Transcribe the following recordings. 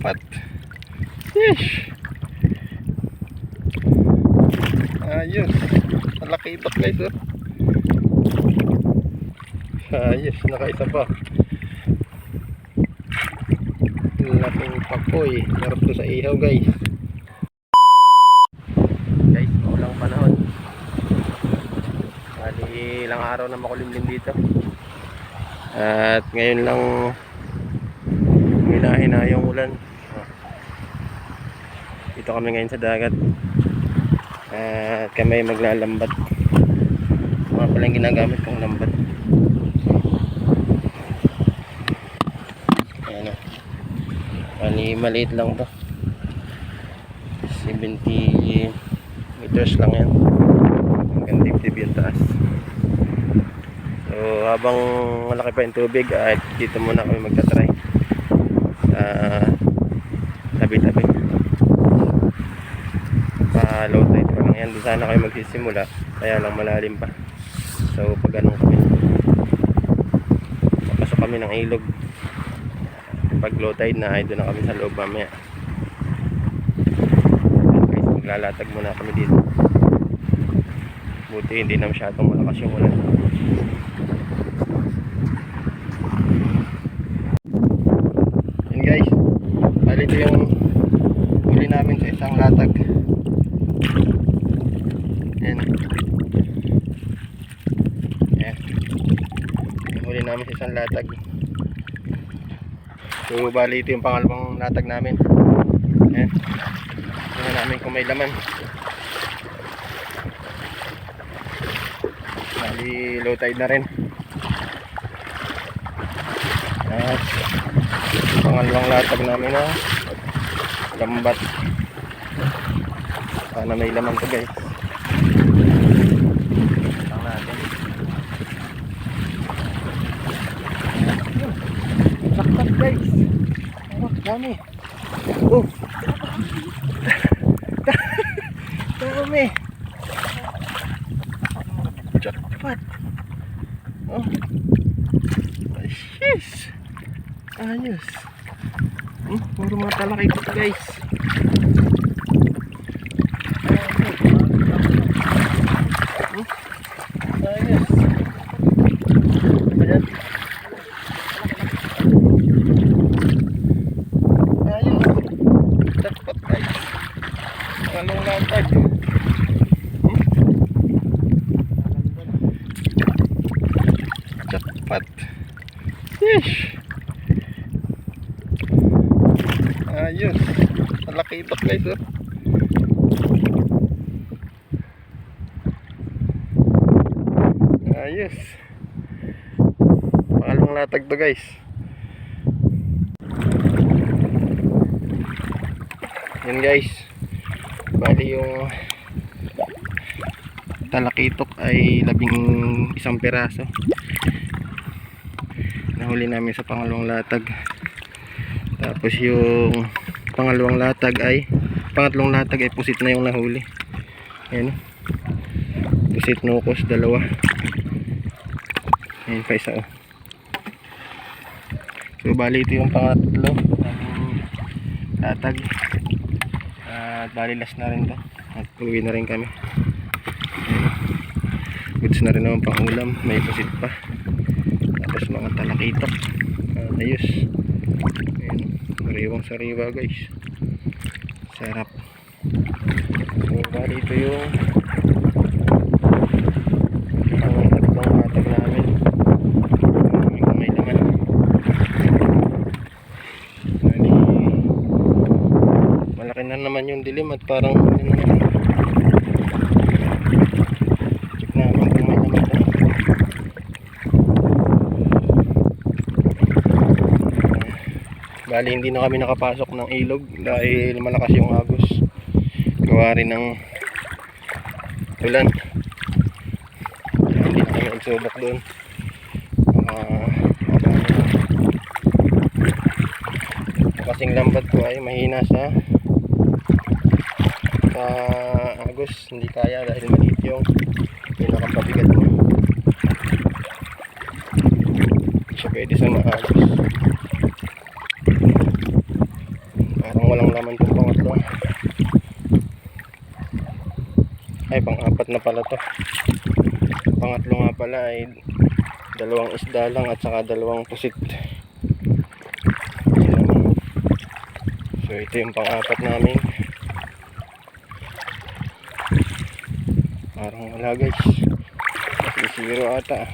Jackpot. Yeesh. Ayos. Malaki ito guys oh. Ayos. Nakaisa pa. Laking pakoy. Sarap to sa ihaw guys. Guys, ulang panahon. Bali, ilang araw na makulimlim dito. At ngayon lang hinahina yung ulan. Dito kami ngayon sa dagat. At kami maglalambat. Mga pala yung ginagamit kong lambat. Ayan o. Bali, maliit lang to. 70 meters lang yan. Hanggang dibdib yung taas. So, habang malaki pa yung tubig, at dito muna kami magtatry. Sa tabi-tabi. Pa low tide pa lang yan. Doon sana kayo magsisimula. Kaya lang malalim pa. So, pag ganun kami. Papasok kami ng ilog. Pag low tide na, ay doon na kami sa loob mamaya. Guys, maglalatag muna kami dito. Buti hindi na masyadong malakas yung ulan. Yun guys, bali ito yung huli namin sa isang latag. Yan. Yan. Yung huli namin sa isang latag. So bali ito yung pangalawang latag namin. Yan. Tingnan namin kung may laman. Bali low tide na rin. At pangalawang latag namin na lambat. Sana may laman to guys. Lang natin. Lakpat guys. Oh, dami. Oh. dami. Jackpot. Oh. Yes. Ayos. Hmm, puro mga talakay ito guys. Hmm, Ayos. Ayan. Ayos. Jackpot guys. Anong latag? Hmm? Jackpot. Yeesh. Ayos. Malaki ito guys oh. Ayos. Pangalawang latag to guys. Yan guys. Bali yung talakitok ay labing isang piraso. Nahuli namin sa pangalawang latag. Tapos yung pangalawang latag ay pangatlong latag ay pusit na yung nahuli. Ayan. Pusit nukos dalawa. Ayan pa isa oh. So bali ito yung pangatlo latag. At bali last na rin to. At uwi na rin kami. Goods na rin naman pang ulam. May pusit pa. Tapos mga talakitok. At ayos. Sariwang sariwa guys. Sarap. So bali ito yung na naman yung dilim at parang ano na naman. Check namin kung may laman na. Bali hindi na kami nakapasok ng ilog dahil malakas yung agos. Gawa rin ng ulan. Hindi na kami nagsubok doon. Ah, kasing lambat ko ay mahina sa sa agos. Hindi kaya dahil maliit yung pinakapabigat mo. Siya pwede sa maagos. Pang laman itong pangatlo. Ay, pang-apat na pala to. Pangatlo nga pala ay dalawang isda lang at saka dalawang pusit. So, ito yung pang-apat namin. Parang wala guys. Zero ata.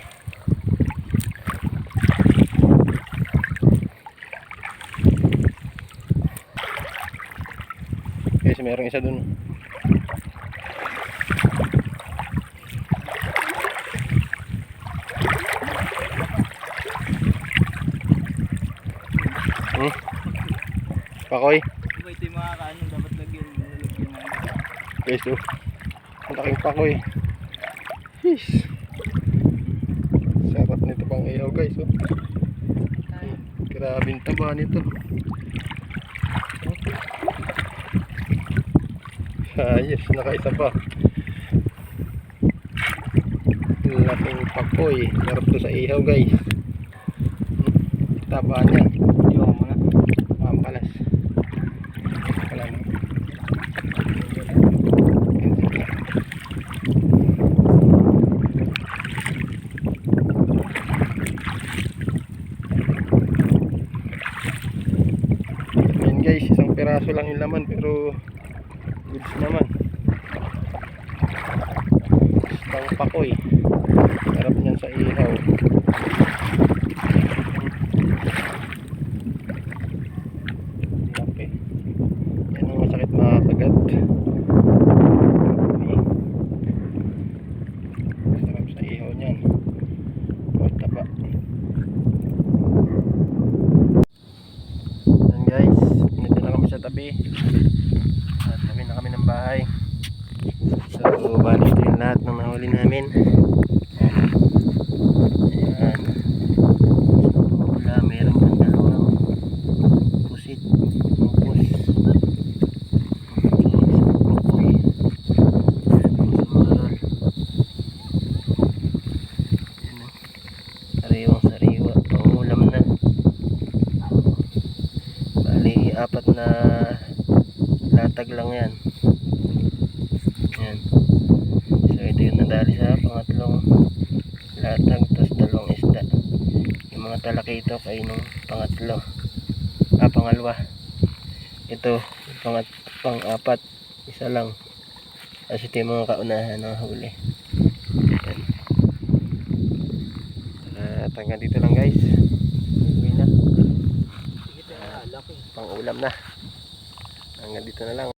Guys, merong isa dun. Hmm? Pakoy. Diba ito mga kaano dapat lagyan, nalagyan na. Guys, oh. Ang laking pakoy. Jeez. Sarap nito pang ilaw guys, oh. Grabe ang taba nito. Ayos, nakaisa pa. Laking pakoy. Sarap to sa ihaw guys. Taba niya. Ba mga? Pampalas. Wala guys, isang piraso lang yung laman pero goods naman. Pang pakoy. Sarap niyan sa ihaw. Laki. Yan ang masakit mga kagat. Sarap sa ihaw niyan. O taba. Yan guys, na kami sa tabi. At tabi na kami ng bahay. So, bali ito yung lahat ng nahuli namin. Ayan. Wala, meron pang dalawang pusit. Pupus. Pupoy. Sumarol. Ayan o. Sariwang sariwa. Pangulam na. Bali, apat na latag lang yan. Yan. So, ito yung nadali sa pangatlong latag, tapos dalawang isda. Yung mga talakito ay nung pangatlo. Ah, pangalawa. Ito, pangat, pang-apat. Isa lang. Tapos ito yung mga kaunahan ng huli. Yan. At hanggang dito lang guys. Uwi na. Tayo, laki. Pang ulam na. Hanggang dito na lang.